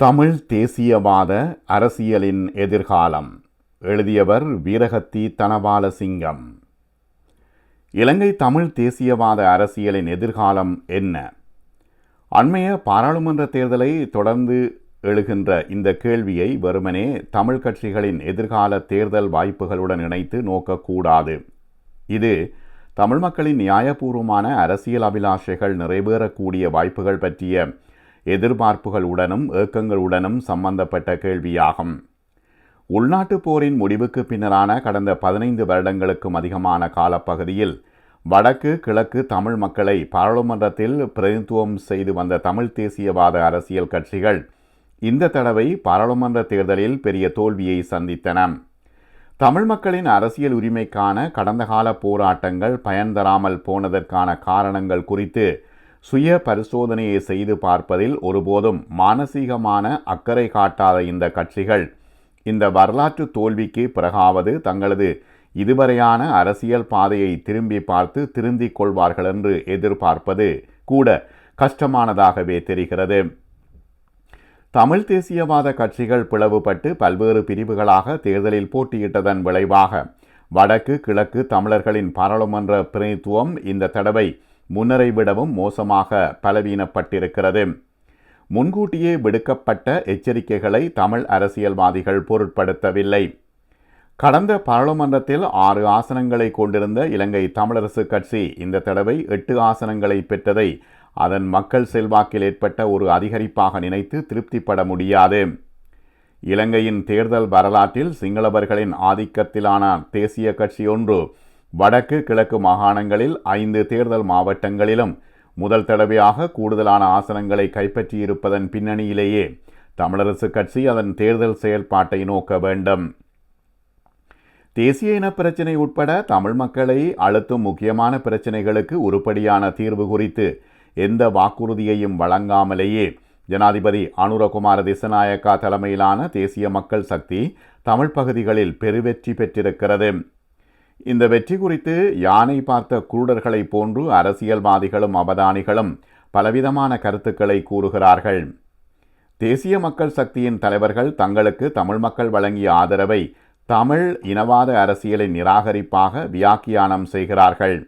தமிழ் தேசியவாத அரசியலின் எதிர்காலம். எழுதியவர் வீரகத்தி தனபாலசிங்கம். இலங்கை தமிழ் தேசியவாத அரசியலின் எதிர்காலம் என்ன? அண்மைய பாராளுமன்ற தேர்தலை தொடர்ந்து எழுகின்ற இந்த கேள்வியை வெறுமனே தமிழ் கட்சிகளின் எதிர்கால தேர்தல் வாய்ப்புகளுடன் இணைத்து நோக்கக்கூடாது. இது தமிழ் மக்களின் நியாயபூர்வமான அரசியல் அபிலாஷைகள் நிறைவேறக்கூடிய வாய்ப்புகள் பற்றிய எதிர்பார்ப்புகளுடனும் ஏக்கங்களுடனும் சம்பந்தப்பட்ட கேள்வியாகும். உள்நாட்டுப் போரின் முடிவுக்கு பின்னரான கடந்த பதினைந்து வருடங்களுக்கும் அதிகமான காலப்பகுதியில் வடக்கு கிழக்கு தமிழ் மக்களை பாராளுமன்றத்தில் பிரதிநிதித்துவம் செய்து வந்த தமிழ் தேசியவாத அரசியல் கட்சிகள் இந்த தடவை பாராளுமன்ற தேர்தலில் பெரிய தோல்வியை சந்தித்தன. தமிழ் மக்களின் அரசியல் உரிமைக்கான கடந்த கால போராட்டங்கள் பயன் தராமல் போனதற்கான காரணங்கள் குறித்து சுய பரிசோதனையை செய்து பார்ப்பதில் ஒருபோதும் மானசீகமான அக்கறை காட்டாத இந்த கட்சிகள். இந்த வரலாற்று தோல்விக்கு பிறகாவது தங்களது இதுவரையான அரசியல் பாதையை திரும்பி பார்த்து திருந்திக் கொள்வார்கள் என்று எதிர்பார்ப்பது கூட கஷ்டமானதாகவே தெரிகிறது. தமிழ் தேசியவாத கட்சிகள் பிளவுபட்டு பல்வேறு பிரிவுகளாக தேர்தலில் போட்டியிட்டதன் விளைவாக வடக்கு கிழக்கு தமிழர்களின் பாராளுமன்ற பிரதித்துவம் இந்த தடவை முன்னரை விடவும் மோசமாக பலவீனப்பட்டிருக்கிறது. முன்கூட்டியே விடுக்கப்பட்ட எச்சரிக்கைகளை தமிழ் அரசியல்வாதிகள் பொருட்படுத்தவில்லை. கடந்த பாராளுமன்றத்தில் ஆறு ஆசனங்களை கொண்டிருந்த இலங்கை தமிழரசு கட்சி இந்த தடவை எட்டு ஆசனங்களை பெற்றதை அதன் மக்கள் செல்வாக்கில் ஏற்பட்ட ஒரு அதிகரிப்பாக நினைத்து திருப்திப்பட முடியாது. இலங்கையின் தேர்தல் வரலாற்றில் சிங்களவர்களின் ஆதிக்கத்திலான தேசிய கட்சி ஒன்று வடக்கு கிழக்கு மாகாணங்களில் ஐந்து தேர்தல் மாவட்டங்களிலும் முதல் தடவையாக கூடுதலான ஆசனங்களை கைப்பற்றியிருப்பதன் பின்னணியிலேயே தமிழரசு கட்சி அதன் தேர்தல் செயல்பாட்டை நோக்க வேண்டும். தேசிய இன பிரச்சினை உட்பட தமிழ் மக்களை அழுத்தும் முக்கியமான பிரச்சினைகளுக்கு உருப்படியான தீர்வு குறித்து எந்த வாக்குறுதியையும் வழங்காமலேயே ஜனாதிபதி அனுரகுமார திசநாயக்கா தலைமையிலான தேசிய மக்கள் சக்தி தமிழ் பகுதிகளில் பெருவெற்றி பெற்றிருக்கிறது. இந்த வெற்றி குறித்து யானை பார்த்த குருடர்களைப் போன்று அரசியல்வாதிகளும் அவதானிகளும் பலவிதமான கருத்துக்களை கூறுகிறார்கள். தேசிய மக்கள் சக்தியின் தலைவர்கள் தங்களுக்கு தமிழ் மக்கள் வழங்கிய ஆதரவை தமிழ் இனவாத அரசியலை நிராகரிப்பாக வியாக்கியானம் செய்கிறார்கள்.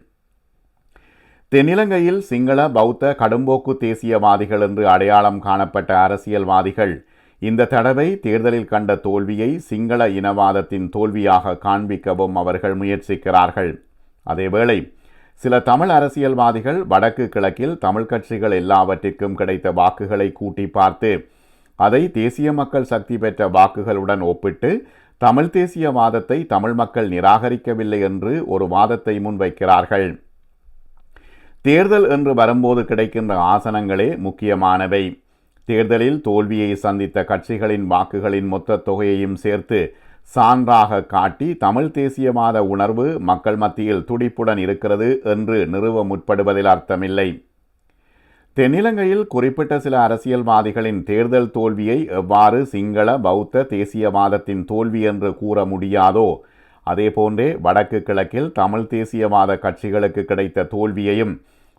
தென்னிலங்கையில் சிங்கள பௌத்த கடும்போக்கு தேசியவாதிகள் என்று அடையாளம் காணப்பட்ட அரசியல்வாதிகள் இந்த தடவை தேர்தலில் கண்ட தோல்வியை சிங்கள இனவாதத்தின் தோல்வியாக காண்பிக்கவும் அவர்கள் முயற்சிக்கிறார்கள். அதேவேளை சில தமிழ் அரசியல்வாதிகள் வடக்கு கிழக்கில் தமிழ் கட்சிகள் எல்லாவற்றிற்கும் கிடைத்த வாக்குகளை கூட்டி பார்த்து அதை தேசிய மக்கள் சக்தி பெற்ற வாக்குகளுடன் ஒப்பிட்டு தமிழ் தேசியவாதத்தை தமிழ் மக்கள் நிராகரிக்கவில்லை என்று ஒரு வாதத்தை முன்வைக்கிறார்கள். தேர்தல் என்று வரும்போது கிடைக்கின்ற ஆசனங்களே முக்கியமானவை. தேர்தலில் தோல்வியை சந்தித்த கட்சிகளின் வாக்குகளின் மொத்த தொகையையும் சேர்த்து சான்றாக காட்டி தமிழ் தேசியவாத உணர்வு மக்கள் மத்தியில் துடிப்புடன் இருக்கிறது என்று நிறுவ முற்படுவதில் அர்த்தமில்லை. தென்னிலங்கையில் குறிப்பிட்ட சில அரசியல்வாதிகளின் தேர்தல் தோல்வியை எவ்வாறு சிங்கள பௌத்த தேசியவாதத்தின் தோல்வி என்று கூற முடியாதோ அதேபோன்றே வடக்கு கிழக்கில் தமிழ் தேசியவாத கட்சிகளுக்கு கிடைத்த தோல்வியையும்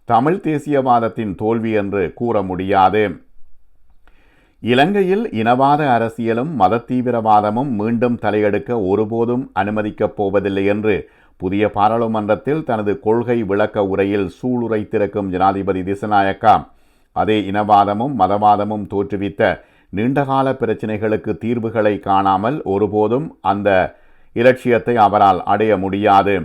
தமிழ் தேசியவாதத்தின் தோல்வி என்று கூற முடியாது. இலங்கையில் இனவாத அரசியலும் மத தீவிரவாதமும் மீண்டும் தலையெடுக்க ஒருபோதும் அனுமதிக்கப் போவதில்லை என்று புதிய பாராளுமன்றத்தில் தனது கொள்கை விளக்க உரையில் சூளுரைத்திருக்கும் ஜனாதிபதி திசநாயக்கா அதே இனவாதமும் மதவாதமும் தோற்றுவித்த நீண்டகால பிரச்சினைகளுக்கு தீர்வுகளை காணாமல் ஒருபோதும் அந்த இலட்சியத்தை அவரால் அடைய முடியாது.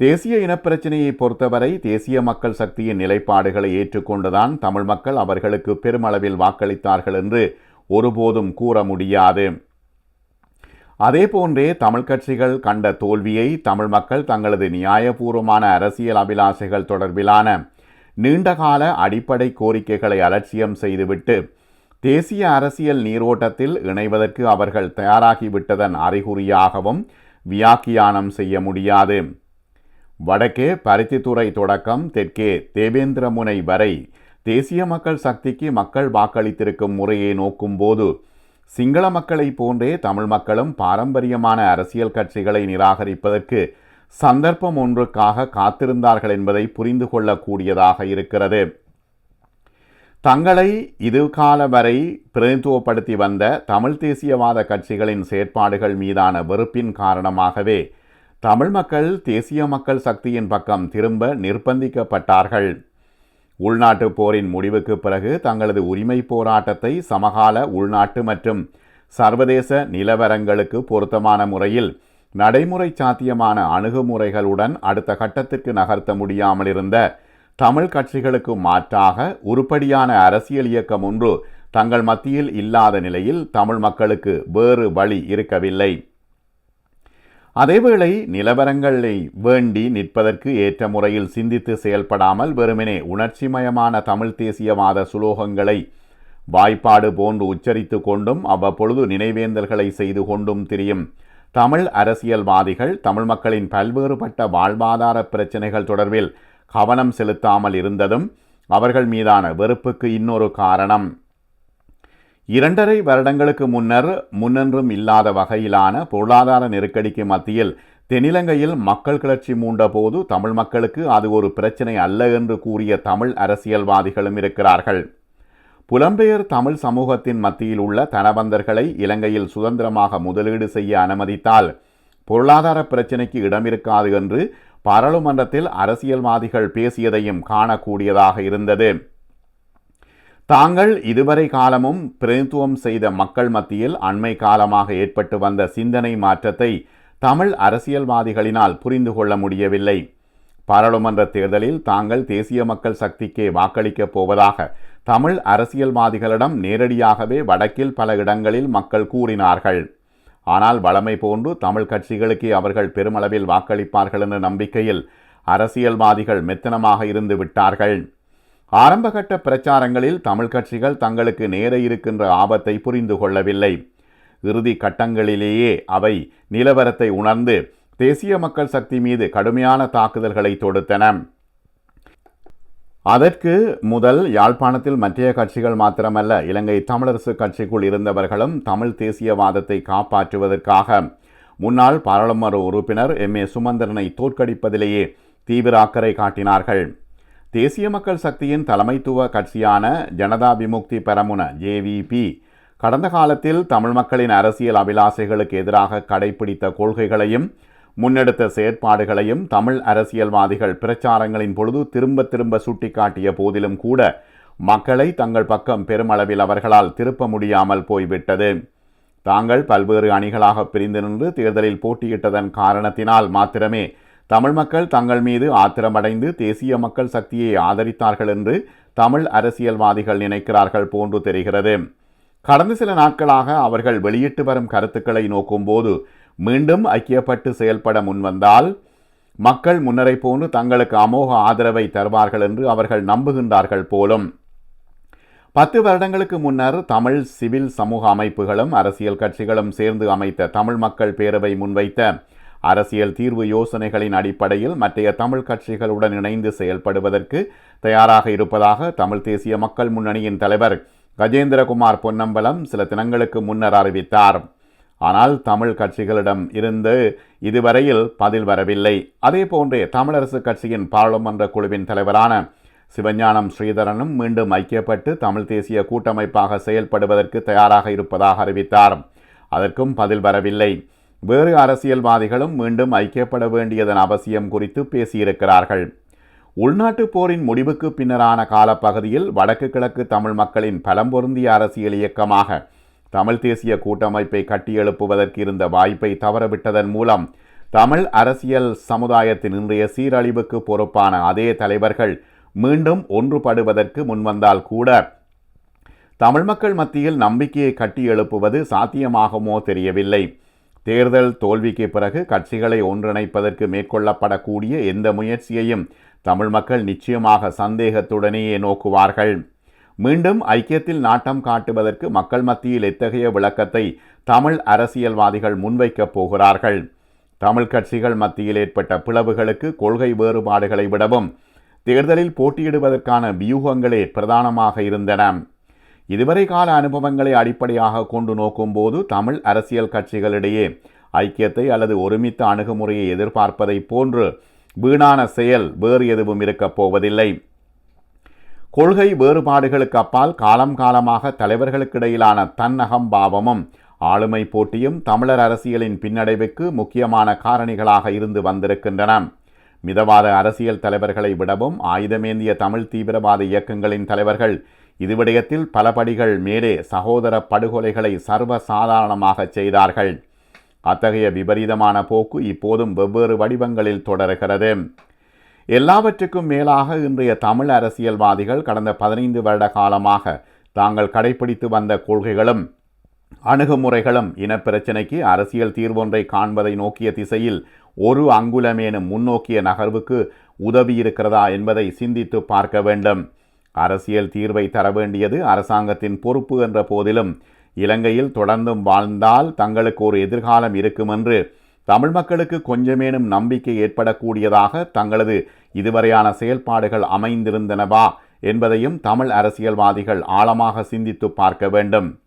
தேசிய இனப்பிரச்சினையை பொறுத்தவரை தேசிய மக்கள் சக்தியின் நிலைப்பாடுகளை ஏற்றுக்கொண்டுதான் தமிழ் மக்கள் அவர்களுக்கு பெருமளவில் வாக்களித்தார்கள் என்று ஒருபோதும் கூற முடியாது. அதேபோன்றே தமிழ் கட்சிகள் கண்ட தோல்வியை தமிழ் மக்கள் தங்களது நியாயபூர்வமான அரசியல் அபிலாஷைகள் தொடர்பிலான நீண்டகால அடிப்படை கோரிக்கைகளை அலட்சியம் செய்துவிட்டு தேசிய அரசியல் நீரோட்டத்தில் இணைவதற்கு அவர்கள் தயாராகிவிட்டதன் அறிகுறியாகவும் வியாக்கியானம் செய்ய முடியாது. வடக்கே பருத்தித்துறை தொடக்கம் தெற்கே தேவேந்திரமுனை வரை தேசிய மக்கள் சக்திக்கு மக்கள் வாக்களித்திருக்கும் முறையை நோக்கும்போது சிங்கள மக்களைப் போன்றே தமிழ் மக்களும் பாரம்பரியமான அரசியல் கட்சிகளை நிராகரிப்பதற்கு சந்தர்ப்பம் ஒன்றுக்காக காத்திருந்தார்கள் என்பதை புரிந்து கொள்ளக்கூடியதாக இருக்கிறது. தங்களை இதுகால வரை பிரதித்துவப்படுத்தி வந்த தமிழ் தேசியவாத கட்சிகளின் செயற்பாடுகள் மீதான வெறுப்பின் காரணமாகவே தமிழ் மக்கள் தேசிய மக்கள் சக்தியின் பக்கம் திரும்ப நிர்பந்திக்கப்பட்டார்கள். உள்நாட்டு போரின் முடிவுக்கு பிறகு தங்களது உரிமை போராட்டத்தை சமகால உள்நாட்டு மற்றும் சர்வதேச நிலவரங்களுக்கு பொருத்தமான முறையில் நடைமுறை சாத்தியமான அணுகுமுறைகளுடன் அடுத்த கட்டத்திற்கு நகர்த்த முடியாமல் இருந்த தமிழ் கட்சிகளுக்கு மாற்றாக உருப்படியான அரசியல் இயக்கம் ஒன்று தங்கள் மத்தியில் இல்லாத நிலையில் தமிழ் மக்களுக்கு வேறு வழி இருக்கவில்லை. அதேவேளை நிலவரங்களை வேண்டி நிற்பதற்கு ஏற்ற முறையில் சிந்தித்து செயல்படாமல் வெறுமனே உணர்ச்சிமயமான தமிழ் தேசியவாத சுலோகங்களை வாய்ப்பாடு போன்று உச்சரித்து கொண்டும் அவ்வப்பொழுது நினைவேந்தல்களை செய்து கொண்டும் திரியும் தமிழ் அரசியல்வாதிகள் தமிழ் மக்களின் பல்வேறுபட்ட வாழ்வாதார பிரச்சினைகள் தொடர்பில் கவனம் செலுத்தாமல் இருந்ததும் அவர்கள் மீதான வெறுப்புக்கு இன்னொரு காரணம். இரண்டரை வருடங்களுக்கு முன்னர் முன்னென்றும் இல்லாத வகையிலான பொருளாதார நெருக்கடிக்கு மத்தியில் தென்னிலங்கையில் மக்கள் கிளர்ச்சி மூண்டபோது தமிழ் மக்களுக்கு அது ஒரு பிரச்சனை அல்ல என்று கூறிய தமிழ் அரசியல்வாதிகளும் இருக்கிறார்கள். புலம்பெயர் தமிழ் சமூகத்தின் மத்தியில் உள்ள தனபந்தர்களை இலங்கையில் சுதந்திரமாக முதலீடு செய்ய அனுமதித்தால் பொருளாதார பிரச்சினைக்கு இடமிருக்காது என்று பாராளுமன்றத்தில் அரசியல்வாதிகள் பேசியதையும் காணக்கூடியதாக இருந்தது. தாங்கள் இதுவரை காலமும் பிரதித்துவம் செய்த மக்கள் மத்தியில் அண்மை காலமாக ஏற்பட்டு வந்த சிந்தனை மாற்றத்தை தமிழ் அரசியல்வாதிகளினால் புரிந்து கொள்ள முடியவில்லை. பாராளுமன்ற தேர்தலில் தாங்கள் தேசிய மக்கள் சக்திக்கே வாக்களிக்கப் போவதாக தமிழ் அரசியல்வாதிகளிடம் நேரடியாகவே வடக்கில் பல இடங்களில் மக்கள் கூறினார்கள். ஆனால் வளமை போன்று தமிழ் கட்சிகளுக்கே அவர்கள் பெருமளவில் வாக்களிப்பார்கள் என்ற நம்பிக்கையில் அரசியல்வாதிகள் மெத்தனமாக இருந்து விட்டார்கள். ஆரம்பகட்ட பிரச்சாரங்களில் தமிழ் கட்சிகள் தங்களுக்கு நேர இருக்கின்ற ஆபத்தை புரிந்து கொள்ளவில்லை. இறுதி கட்டங்களிலேயே அவை நிலவரத்தை உணர்ந்து தேசிய மக்கள் சக்தி மீது கடுமையான தாக்குதல்களை தொடுத்தன. அதற்கு முதல் யாழ்ப்பாணத்தில் மற்றைய கட்சிகள் மாத்திரமல்ல இலங்கை தமிழரசு கட்சிக்குள் இருந்தவர்களும் தமிழ் தேசியவாதத்தை காப்பாற்றுவதற்காக. முன்னாள் பாராளுமன்ற உறுப்பினர் எம். ஏ. சுமந்திரனை தோற்கடிப்பதிலேயே தீவிர அக்கறை காட்டினார்கள். தேசிய மக்கள் சக்தியின் தலைமைத்துவ கட்சியான ஜனதா விமுக்தி பெரமுன ஜேவிபி கடந்த காலத்தில் தமிழ் மக்களின் அரசியல் அபிலாசைகளுக்கு எதிராக கடைபிடித்த கொள்கைகளையும் முன்னெடுத்த செயற்பாடுகளையும் தமிழ் அரசியல்வாதிகள் பிரச்சாரங்களின் பொழுது திரும்ப திரும்ப சுட்டிக்காட்டிய போதிலும் கூட மக்களை தங்கள் பக்கம் பெருமளவில் அவர்களால் திருப்ப முடியாமல் போய்விட்டது. தாங்கள் பல்வேறு அணிகளாக பிரிந்து நின்று தேர்தலில் போட்டியிட்டதன் காரணத்தினால் மாத்திரமே தமிழ் மக்கள் தங்கள் மீது ஆத்திரமடைந்து தேசிய மக்கள் சக்தியை ஆதரித்தார்கள் என்று தமிழ் அரசியல்வாதிகள் நினைக்கிறார்கள் போன்று தெரிகிறது. கடந்த சில நாட்களாக அவர்கள் வெளியிட்டு வரும் கருத்துக்களை நோக்கும்போது மீண்டும் ஐக்கியப்பட்டு செயல்பட முன்வந்தால் மக்கள் முன்னரை போன்று தங்களுக்கு அமோக ஆதரவை தருவார்கள் என்று அவர்கள் நம்புகின்றார்கள் போலும். பத்து வருடங்களுக்கு முன்னர் தமிழ் சிவில் சமூக அமைப்புகளும் அரசியல் கட்சிகளும் சேர்ந்து அமைத்த தமிழ் மக்கள் பேரவை முன்வைத்த அரசியல் தீர்வு யோசனைகளின் அடிப்படையில் மற்றைய தமிழ் கட்சிகளுடன் இணைந்து செயல்படுவதற்கு தயாராக இருப்பதாக தமிழ் தேசிய மக்கள் முன்னணியின் தலைவர் கஜேந்திரகுமார் பொன்னம்பலம் சில தினங்களுக்கு முன்னர் அறிவித்தார். ஆனால் தமிழ் கட்சிகளிடம் இருந்து இதுவரையில் பதில் வரவில்லை. அதே போன்றே தமிழரசு கட்சியின் பாராளுமன்ற குழுவின் தலைவரான சிவஞானம் ஸ்ரீதரனும் மீண்டும் ஐக்கியப்பட்டு தமிழ் தேசிய கூட்டமைப்பாக செயல்படுவதற்கு தயாராக இருப்பதாக அறிவித்தார். அதற்கும் பதில் வரவில்லை. வேறு அரசியல்வாதிகளும் மீண்டும் ஐக்கியப்பட வேண்டியதன் அவசியம் குறித்து பேசியிருக்கிறார்கள். உள்நாட்டு போரின் முடிவுக்கு பின்னரான காலப்பகுதியில் வடக்கு கிழக்கு தமிழ் மக்களின் பலம் பொருந்திய அரசியல் இயக்கமாக தமிழ் தேசிய கூட்டமைப்பை கட்டியெழுப்புவதற்கு இருந்த வாய்ப்பை தவறவிட்டதன் மூலம் தமிழ் அரசியல் சமுதாயத்தின் இன்றைய சீரழிவுக்கு பொறுப்பான அதே தலைவர்கள் மீண்டும் ஒன்றுபடுவதற்கு முன்வந்தால் கூட தமிழ் மக்கள் மத்தியில் நம்பிக்கையை கட்டியெழுப்புவது சாத்தியமாகுமோ தெரியவில்லை. தேர்தல் தோல்விக்கு பிறகு கட்சிகளை ஒன்றிணைப்பதற்கு மேற்கொள்ளப்படக்கூடிய எந்த முயற்சியையும் தமிழ் மக்கள் நிச்சயமாக சந்தேகத்துடனேயே நோக்குவார்கள். மீண்டும் ஐக்கியத்தில் நாட்டம் காட்டுவதற்கு மக்கள் மத்தியில் எத்தகைய விளக்கத்தை தமிழ் அரசியல்வாதிகள் முன்வைக்கப் போகிறார்கள்? தமிழ் கட்சிகள் மத்தியில் ஏற்பட்ட பிளவுகளுக்கு கொள்கை வேறுபாடுகளை விடவும் தேர்தலில் போட்டியிடுவதற்கான வியூகங்களே பிரதானமாக இருந்தன. இதுவரை கால அனுபவங்களை அடிப்படையாக கொண்டு நோக்கும்போது தமிழ் அரசியல் கட்சிகளிடையே ஐக்கியத்தை அல்லது ஒருமித்த அணுகுமுறையை எதிர்பார்ப்பதை போன்று வீணான செயல் வேறு எதுவும் இருக்கப் போவதில்லை. கொள்கை வேறுபாடுகளுக்கு அப்பால் காலம் காலமாக தலைவர்களுக்கிடையிலான தன்னகம்பாவமும் ஆளுமை போட்டியும் தமிழர் அரசியலின் பின்னடைவுக்கு முக்கியமான காரணிகளாக இருந்து வந்திருக்கின்றன. மிதவாத அரசியல் தலைவர்களை விடவும் ஆயுதமேந்திய தமிழ் தீவிரவாத இயக்கங்களின் தலைவர்கள் இது விடயத்தில் பல படிகள் மேலே சகோதர படுகொலைகளை சர்வ சாதாரணமாக செய்தார்கள். அத்தகைய விபரீதமான போக்கு இப்போதும் வெவ்வேறு வடிவங்களில் தொடர்கிறது. எல்லாவற்றுக்கும் மேலாக இன்றைய தமிழ் அரசியல்வாதிகள் கடந்த பதினைந்து வருட காலமாக தாங்கள் கடைபிடித்து வந்த கொள்கைகளும் அணுகுமுறைகளும் இனப்பிரச்சினைக்கு அரசியல் தீர்வொன்றை காண்பதை நோக்கிய திசையில் ஒரு அங்குலமேனும் முன்னோக்கிய நகர்வுக்கு உதவியிருக்கிறதா என்பதை சிந்தித்து பார்க்க வேண்டும். அரசியல் தீர்வை தர வேண்டியது அரசாங்கத்தின் பொறுப்பு என்ற போதிலும் இலங்கையில் தொடர்ந்தும் வாழ்ந்தால் தங்களுக்கு ஒரு எதிர்காலம் இருக்கும் என்று தமிழ் மக்களுக்கு கொஞ்சமேனும் நம்பிக்கை ஏற்படக்கூடியதாக தங்களது இதுவரையான செயல்பாடுகள் அமைந்திருந்தனவா என்பதையும் தமிழ் அரசியல்வாதிகள் ஆழமாக சிந்தித்து பார்க்க வேண்டும்.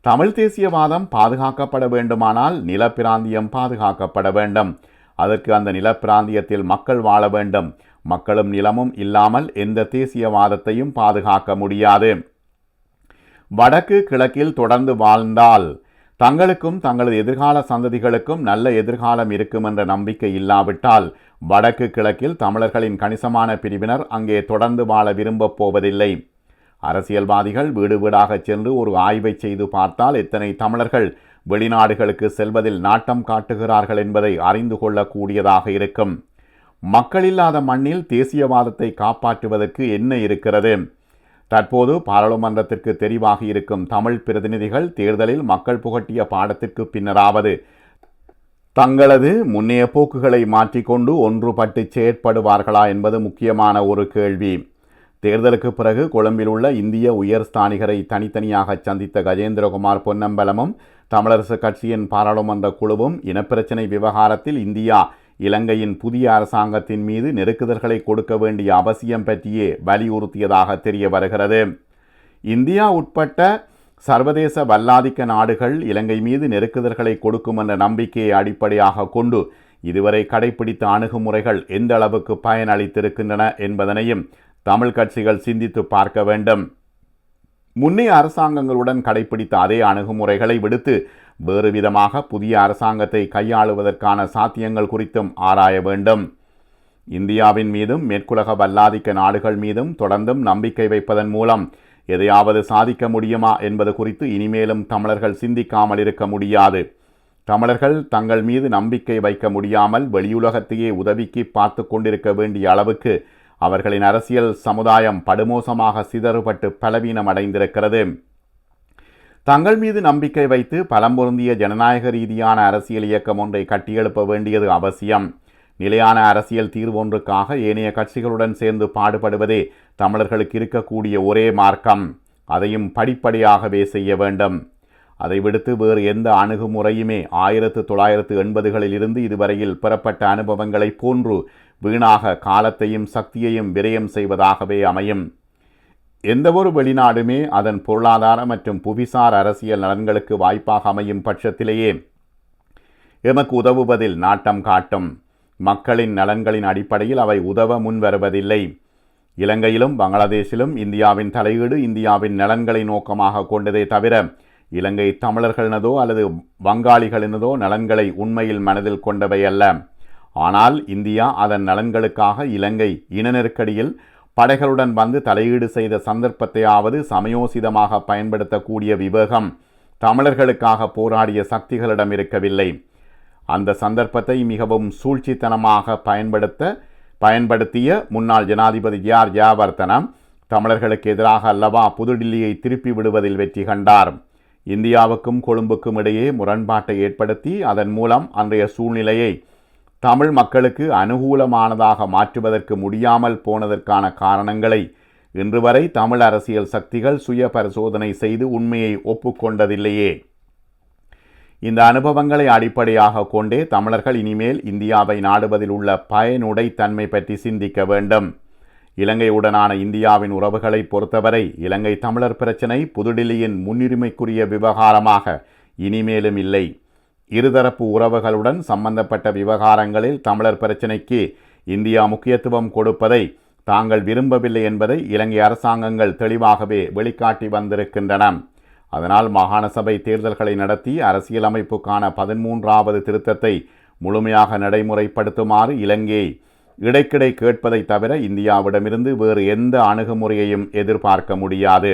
தமிழ் தேசியவாதம் பாதுகாக்கப்பட வேண்டுமானால் நிலப்பிராந்தியம் பாதுகாக்கப்பட வேண்டும். அதற்கு அந்த நிலப்பிராந்தியத்தில் மக்கள் வாழ வேண்டும். மக்களும் நிலமும் இல்லாமல் எந்த தேசியவாதத்தையும் பாதுகாக்க முடியாது. வடக்கு கிழக்கில் தொடர்ந்து வாழ்ந்தால் தங்களுக்கும் தங்களது எதிர்கால சந்ததிகளுக்கும் நல்ல எதிர்காலம் இருக்கும் என்ற நம்பிக்கை இல்லாவிட்டால் வடக்கு கிழக்கில் தமிழர்களின் கணிசமான பிரிவினர் அங்கே தொடர்ந்து வாழ விரும்பப் போவதில்லை. அரசியல்வாதிகள் வீடு வீடாக சென்று ஒரு ஆய்வை செய்து பார்த்தால் எத்தனை தமிழர்கள் வெளிநாடுகளுக்கு செல்வதில் நாட்டம் காட்டுகிறார்கள் என்பதை அறிந்து கொள்ளக்கூடியதாக இருக்கும். மக்கள் இல்லாத மண்ணில் தேசியவாதத்தை காப்பாற்றுவதற்கு என்ன இருக்கிறது? தற்போது பாராளுமன்றத்திற்கு தெரிவாகி இருக்கும் தமிழ் பிரதிநிதிகள் தேர்தலில் மக்கள் புகட்டிய பாடத்திற்கு பின்னராவது தங்களது முன்னைய போக்குகளை மாற்றிக்கொண்டு ஒன்றுபட்டு செயற்படுவார்களா என்பது முக்கியமான ஒரு கேள்வி. தேர்தலுக்கு பிறகு கொழும்பில் உள்ள இந்திய உயர் ஸ்தானிகரை தனித்தனியாக சந்தித்த கஜேந்திரகுமார் பொன்னம்பலமும் தமிழரசு கட்சியின் பாராளுமன்ற குழுவும் இனப்பிரச்சினை விவகாரத்தில் இந்தியா இலங்கையின் புதிய அரசாங்கத்தின் மீது நெருக்குதல்களை கொடுக்க வேண்டிய அவசியம் பற்றியே வலியுறுத்தியதாக தெரிய வருகிறது. இந்தியா உட்பட்ட சர்வதேச வல்லாதிக்க நாடுகள் இலங்கை மீது நெருக்குதல்களை கொடுக்கும் என்ற நம்பிக்கையை அடிப்படையாக கொண்டு இதுவரை கடைபிடித்த அணுகுமுறைகள் எந்த அளவுக்கு பயனளித்திருக்கின்றன என்பதனையும் தமிழ் கட்சிகள் சிந்தித்து பார்க்க வேண்டும். முன்னைய அரசாங்கங்களுடன் கடைபிடித்த அதே அணுகுமுறைகளை விடுத்து வேறு விதமாக புதிய அரசாங்கத்தை கையாளுவதற்கான சாத்தியங்கள் குறித்தும் ஆராய வேண்டும். இந்தியாவின் மீதும் மேற்குலக வல்லாதிக்க நாடுகள் மீதும் தொடர்ந்தும் நம்பிக்கை வைப்பதன் மூலம் எதையாவது சாதிக்க முடியுமா என்பது குறித்து இனிமேலும் தமிழர்கள் சிந்திக்காமல் இருக்க முடியாது. தமிழர்கள் தங்கள் மீது நம்பிக்கை வைக்க முடியாமல் வெளியுலகத்தையே உதவிக்கு பார்த்து கொண்டிருக்க வேண்டிய அளவுக்கு அவர்களின் அரசியல் சமுதாயம் படுமோசமாக சிதறுபட்டு பலவீனம் அடைந்திருக்கிறது தங்கள் மீது நம்பிக்கை வைத்து பலம் பொருந்திய ஜனநாயக ரீதியான அரசியல் இயக்கம் ஒன்றை கட்டியெழுப்ப வேண்டியது அவசியம். நிலையான அரசியல் தீர்வு ஒன்றுக்காக ஏனைய கட்சிகளுடன் சேர்ந்து பாடுபடுவதே தமிழர்களுக்கு இருக்கக்கூடிய ஒரே மார்க்கம். அதையும் படிப்படியாகவே செய்ய வேண்டும். அதை விடுத்து வேறு எந்த அணுகுமுறையுமே ஆயிரத்து தொள்ளாயிரத்து எண்பதுகளில் இருந்து இதுவரையில் பெறப்பட்ட அனுபவங்களைப் போன்று வீணாக காலத்தையும் சக்தியையும் விரயம் செய்வதாகவே அமையும். எந்தவொரு வெளிநாடுமே அதன் பொருளாதார மற்றும் புவிசார் அரசியல் நலன்களுக்கு வாய்ப்பாக அமையும் பட்சத்திலேயே எமக்கு உதவுவதில் நாட்டம் காட்டும். மக்களின் நலன்களின் அடிப்படையில் அவை உதவ முன்வருவதில்லை. இலங்கையிலும் பங்களாதேஷிலும் இந்தியாவின் தலையீடு இந்தியாவின் நலன்களை நோக்கமாக கொண்டதே தவிர இலங்கை தமிழர்களினதோ அல்லது வங்காளிகளினதோ நலன்களை உண்மையில் மனதில் கொண்டவை அல்ல. ஆனால் இந்தியா அதன் நலன்களுக்காக இலங்கை இன நெருக்கடியில் படைகளுடன் வந்து தலையீடு செய்த சந்தர்ப்பத்தையாவது சமயோசிதமாக பயன்படுத்தக்கூடிய விவேகம் தமிழர்களுக்காக போராடிய சக்திகளிடம் இருக்கவில்லை. அந்த சந்தர்ப்பத்தை மிகவும் சூழ்ச்சித்தனமாக பயன்படுத்த பயன்படுத்திய முன்னாள் ஜனாதிபதி ஜிஆர் ஜாவர்த்தனம் தமிழர்களுக்கு எதிராக அல்லவா புதுடில்லியை திருப்பி விடுவதில் வெற்றி கண்டார். இந்தியாவுக்கும் கொழும்புக்கும் இடையே முரண்பாட்டை ஏற்படுத்தி அதன் மூலம் அன்றைய சூழ்நிலையை தமிழ் மக்களுக்கு அனுகூலமானதாக மாற்றுவதற்கு முடியாமல் போனதற்கான காரணங்களை இன்று வரை தமிழ் அரசியல் சக்திகள் சுய பரிசோதனை செய்து உண்மையை ஒப்புக்கொண்டதில்லையே. இந்த அனுபவங்களை அடிப்படையாக கொண்டே தமிழர்கள் இனிமேல் இந்தியாவை நாடுவதில் உள்ள பயனுடை தன்மை பற்றி சிந்திக்க வேண்டும். இலங்கையுடனான இந்தியாவின் உறவுகளை பொறுத்தவரை இலங்கை தமிழர் பிரச்சினை புதுடில்லியின் முன்னுரிமைக்குரிய விவகாரமாக இனிமேலும் இல்லை. இருதரப்பு உறவுகளுடன் சம்பந்தப்பட்ட விவகாரங்களில் தமிழர் பிரச்சினைக்கு இந்தியா முக்கியத்துவம் கொடுப்பதை தாங்கள் விரும்பவில்லை என்பதை இலங்கை அரசாங்கங்கள் தெளிவாகவே வெளிக்காட்டி வந்திருக்கின்றன. அதனால் மாகாண சபை தேர்தல்களை நடத்தி அரசியலமைப்புக்கான பதிமூன்றாவது திருத்தத்தை முழுமையாக நடைமுறைப்படுத்துமாறு இலங்கை இடைக்கிடை கேட்பதை தவிர இந்தியாவிடமிருந்து வேறு எந்த அணுகுமுறையையும் எதிர்பார்க்க முடியாது.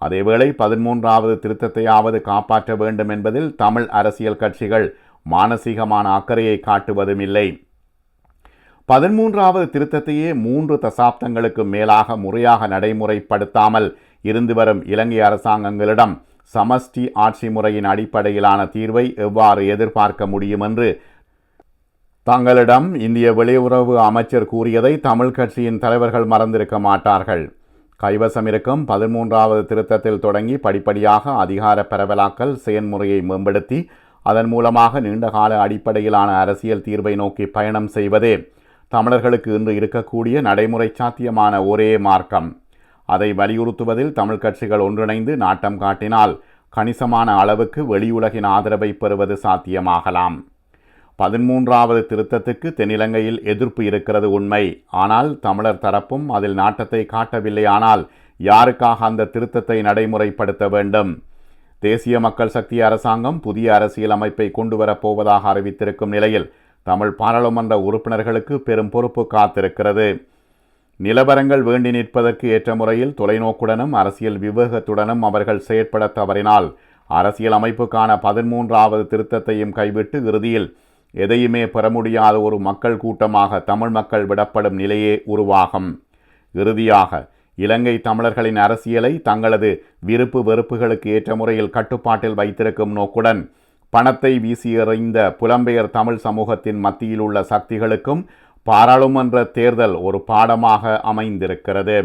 அதேவேளை பதிமூன்றாவது திருத்தத்தையாவது காப்பாற்ற வேண்டும் என்பதில் தமிழ் அரசியல் கட்சிகள் மானசீகமான அக்கறையை காட்டுவதும் இல்லை. பதிமூன்றாவது திருத்தத்தையே மூன்று தசாப்தங்களுக்கு மேலாக முறையாக நடைமுறைப்படுத்தாமல் இருந்து வரும் இலங்கை அரசாங்கங்களிடம் சமஷ்டி ஆட்சி முறையின் அடிப்படையிலான தீர்வை எவ்வாறு எதிர்பார்க்க முடியும் என்று தங்களிடம் இந்திய வெளியுறவு அமைச்சர் கூறியதை தமிழ் கட்சியின் தலைவர்கள் மறந்திருக்க மாட்டார்கள். கைவசம் இருக்கும் பதிமூன்றாவது திருத்தத்தில் தொடங்கி படிப்படியாக அதிகார பரவலாக்கல் செயன்முறையை மேம்படுத்தி அதன் மூலமாக நீண்டகால அடிப்படையிலான அரசியல் தீர்வை நோக்கி பயணம் செய்வதே தமிழர்களுக்கு இன்று இருக்கக்கூடிய நடைமுறை சாத்தியமான ஒரே மார்க்கம். அதை வலியுறுத்துவதில் தமிழ் கட்சிகள் ஒன்றிணைந்து நாட்டம் காட்டினால் கணிசமான அளவுக்கு வெளியுலகின் ஆதரவை பெறுவது சாத்தியமாகலாம். பதிமூன்றாவது திருத்தத்துக்கு தென்னிலங்கையில் எதிர்ப்பு இருக்கிறது உண்மை. ஆனால் தமிழர் தரப்பும் அதில் நாட்டத்தை காட்டவில்லை ஆனால் யாருக்காக அந்த திருத்தத்தை நடைமுறைப்படுத்த வேண்டும்? தேசிய மக்கள் சக்தி அரசாங்கம் புதிய அரசியல் அமைப்பை கொண்டு வரப்போவதாக அறிவித்திருக்கும் நிலையில் தமிழ் பாராளுமன்ற உறுப்பினர்களுக்கு பெரும் பொறுப்பு காத்திருக்கிறது. நிலவரங்கள் வேண்டி நிற்பதற்கு ஏற்ற முறையில் தொலைநோக்குடனும் அரசியல் விவேகத்துடனும் அவர்கள் செயற்பட தவறினால் அரசியல் அமைப்புக்கான பதிமூன்றாவது திருத்தத்தையும் கைவிட்டு இறுதியில் எதையுமே பெற முடியாத ஒரு மக்கள் கூட்டமாக தமிழ் மக்கள் விடப்படும் நிலையே உருவாகும். இறுதியாக இலங்கை தமிழர்களின் அரசியலை தங்களது விருப்பு வெறுப்புகளுக்கு ஏற்ற முறையில் கட்டுப்பாட்டில் வைத்திருக்கும் நோக்குடன் பணத்தை வீசி எறிந்த புலம்பெயர் தமிழ் சமூகத்தின் மத்தியில் உள்ள சக்திகளுக்கும் பாராளுமன்ற தேர்தல் ஒரு பாடமாக அமைந்திருக்கிறது.